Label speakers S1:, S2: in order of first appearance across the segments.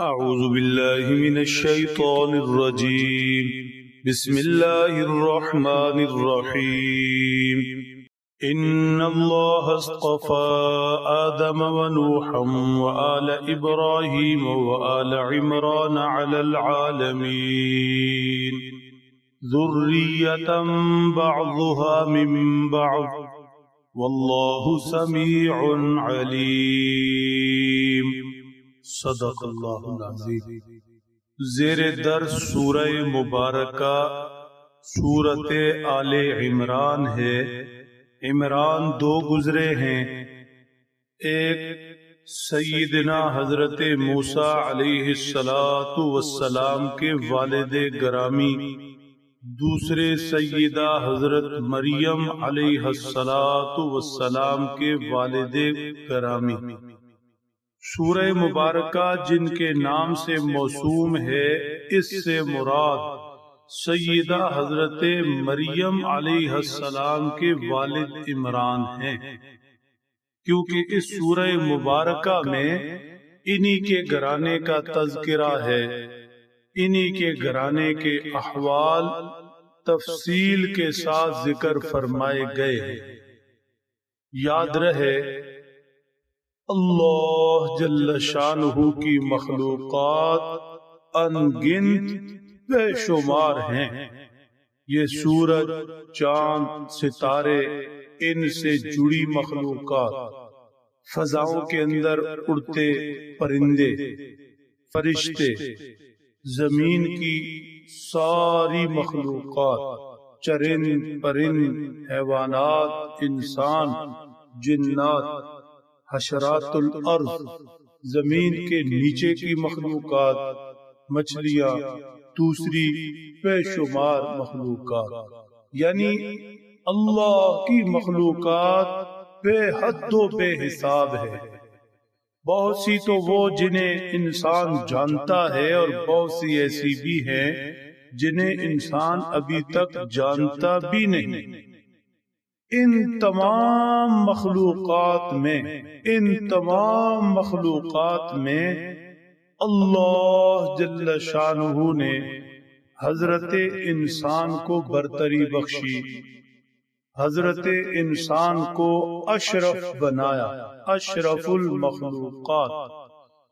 S1: أعوذ بالله من الشيطان الرجيم. بسم الله الرحمن الرحيم. إن الله اصطفى آدم ونوحا وآل إبراهيم وآل عمران على العالمين. ذرية بعضها من بعض. والله سميع عليم. صدق اللہ العظیم. زیر در سورہ مبارکہ سورت آل عمران ہے۔ عمران دو گزرے ہیں۔ ایک سیدنا حضرت موسیٰ علیہ السلام کے والد گرامی، دوسرے سیدہ حضرت مریم علیہ السلام کے والد گرامی۔ سورہ مبارکہ جن کے نام سے موسوم ہے، اس سے مراد سیدہ حضرت مریم علیہ السلام کے والد عمران ہیں۔ کیونکہ اس سورہ مبارکہ میں انہی کے گھرانے کا تذکرہ ہے، انہی کے گھرانے کے احوال تفصیل کے ساتھ ذکر فرمائے گئے ہیں۔ یاد رہے اللہ جل شانہ کی مخلوقات انگنت بے شمار ہیں۔ یہ سورج، چاند، ستارے، ان سے جڑی مخلوقات، فضاؤں کے اندر اڑتے پرندے، فرشتے، زمین کی ساری مخلوقات، چرند، پرند، حیوانات، انسان، جنات حشرات الارض زمین کے نیچے کی مخلوقات، مچھلیاں، دوسری بے شمار مخلوقات۔ یعنی اللہ کی مخلوقات بے حد و بے حساب ہے۔ بہت سی تو وہ جنہیں انسان جانتا ہے اور بہت سی ایسی بھی ہیں جنہیں انسان ابھی تک جانتا بھی نہیں۔ ان تمام مخلوقات میں ان تمام مخلوقات میں اللہ جل شانہ نے حضرت انسان کو برتری بخشی۔ حضرت انسان کو اشرف بنایا اشرف المخلوقات۔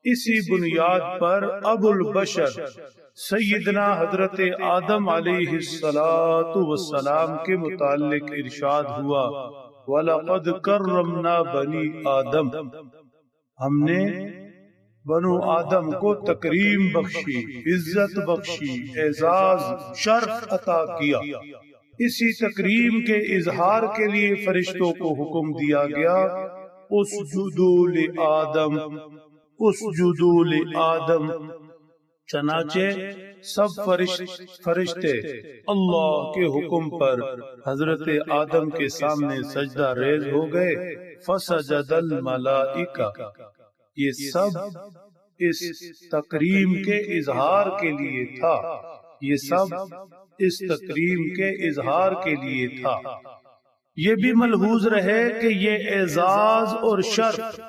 S1: اسی بنیاد پر ابو البشر سیدنا حضرت آدم علیہ السلام کے متعلق ارشاد ہوا۔ وَلَقَدْ كَرَّمْنَا بَنِي آدم۔ ہم نے بنو آدم کو تکریم بخشی عزت بخشی اعزاز شرف عطا کیا۔ اسی تکریم کے اظہار کے لیے فرشتوں کو حکم دیا گیا اس جدول آدم۔ اس جدول آدم۔ چنانچہ سب فرشت فرشتے اللہ کے حکم پر حضرت آدم کے سامنے سجدہ ریز ہو گئے۔ فسجد الملائکہ۔ یہ سب اس تقریم کے اظہار کے لیے تھا۔ یہ سب اس تقریم کے اظہار کے لیے تھا۔ یہ بھی ملحوظ رہے کہ یہ اعزاز اور شرف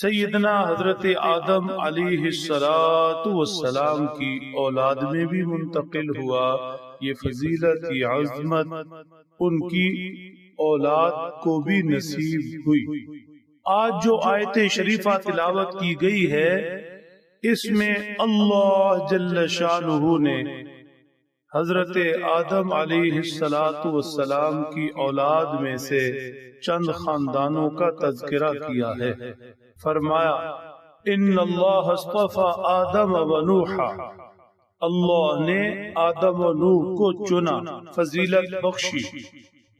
S1: سیدنا حضرت آدم علیہ السلام کی اولاد میں بھی منتقل ہوا۔ یہ فضیلت، یہ عظمت ان کی اولاد کو بھی نصیب ہوئی۔ آج جو آیت شریفہ تلاوت کی گئی ہے، اس میں اللہ جل شانہ نے حضرت آدم علیہ السلام کی اولاد میں سے چند خاندانوں کا تذکرہ کیا ہے۔ فرمایا ان اللہ اصطفى آدم و نوحا اللہ نے آدم و نوح کو چنا، فضیلت بخشی،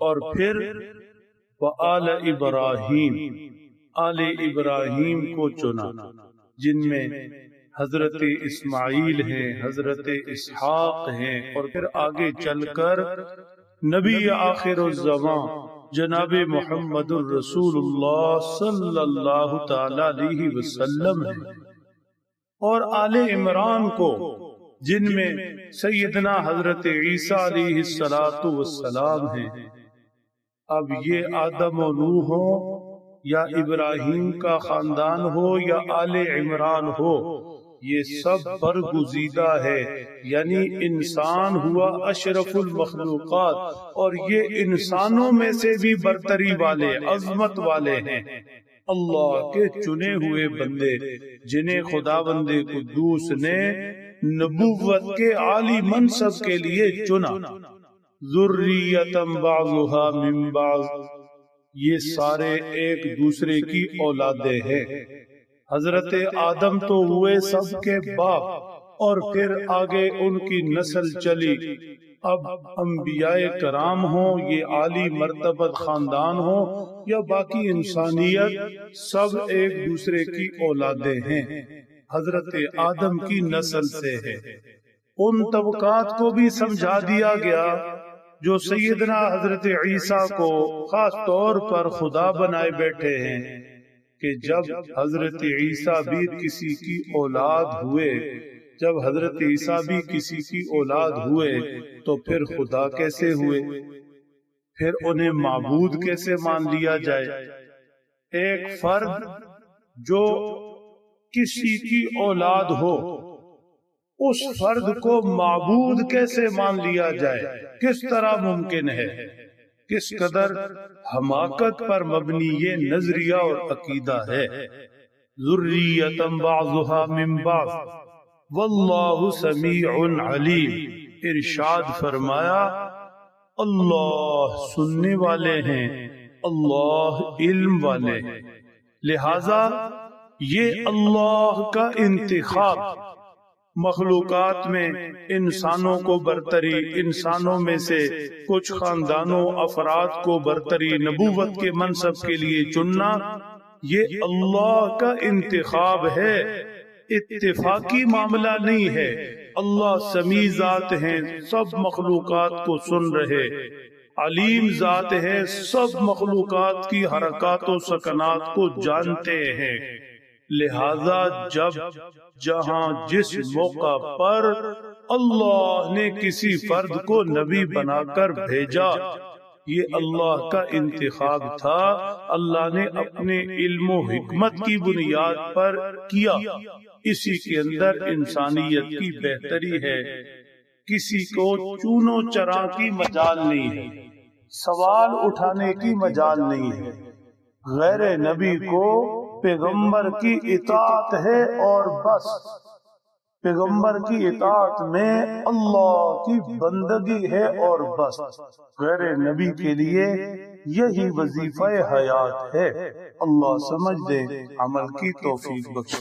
S1: اور پھر وآل ابراہیم، آل ابراہیم کو چنا، جن میں حضرت اسماعیل ہیں، حضرت اسحاق ہیں، اور پھر آگے چل کر نبی آخر الزمان جناب محمد الرسول اللہ صلی اللہ تعالی علیہ وسلم ہے۔ اور آل عمران کو جن میں سیدنا حضرت عیسیٰ علیہ السلام ہیں۔ اب یہ آدم و نوح ہو یا ابراہیم کا خاندان ہو یا آل عمران ہو۔ یہ سب برگزیدہ ہے یعنی انسان ہوا اشرف المخلوقات، اور یہ انسانوں میں سے بھی برتری والے، عظمت والے ہیں۔ اللہ کے چنے ہوئے بندے، جنہیں خدا بندے قدوس نے نبوت کے عالی منصب کے لیے چنا۔ ذریتم بعضها من بعض۔ یہ سارے ایک دوسرے کی اولادیں ہیں۔ حضرت آدم تو ہوئے سب کے باپ اور پھر آگے ان کی نسل چلی۔ اب انبیاء کرام ہوں یہ عالی مرتبت خاندان ہو یا باقی انسانیت سب ایک دوسرے کی اولادیں ہیں۔ حضرت آدم کی نسل سے ہے۔ ان طبقات کو بھی سمجھا دیا گیا جو سیدنا حضرت عیسیٰ کو خاص طور پر خدا بنائے بیٹھے ہیں۔ کہ جب حضرت عیسیٰ بھی کسی کی اولاد ہوئے، جب حضرت عیسیٰ بھی کسی کی اولاد ہوئے، تو پھر خدا کیسے ہوئے؟ پھر انہیں معبود کیسے مان لیا جائے؟ ایک فرد جو کسی کی اولاد ہو، اس فرد کو معبود کیسے مان لیا جائے؟ کس طرح ممکن ہے؟ کس قدر حماقت پر مبنی یہ نظریہ اور عقیدہ ہے۔ ذریتم بعضها من بعض۔ واللہ سمیع علیم۔ ارشاد فرمایا، اللہ سننے والے ہیں، اللہ علم والے ہیں۔ لہذا یہ اللہ کا انتخاب مخلوقات میں انسانوں کو برتری، انسانوں میں سے کچھ خاندانوں، افراد کو برتری نبوت کے منصب کے لیے چننا، یہ اللہ کا انتخاب ہے۔ اتفاقی معاملہ نہیں ہے۔ اللہ سمیع ذات ہیں، سب مخلوقات کو سن رہے۔ علیم ذات ہے سب مخلوقات کی حرکات و سکنات کو جانتے ہیں۔ لہذا جب جہاں جس موقع پر اللہ نے کسی فرد کو نبی بنا کر بھیجا، یہ اللہ کا انتخاب تھا۔ اللہ نے اپنے علم و حکمت کی بنیاد پر کیا۔ اسی کے اندر انسانیت کی بہتری ہے۔ کسی کو چونو چرا کی مجال نہیں ہے۔ سوال اٹھانے کی مجال نہیں ہے۔ غیر نبی کو پیغمبر کی اطاعت ہے اور بس، پیغمبر کی اطاعت میں اللہ کی بندگی ہے اور بس۔ غیر نبی کے لیے یہی وظیفہ حیات ہے۔ اللہ سمجھ دے، عمل کی توفیق بخش۔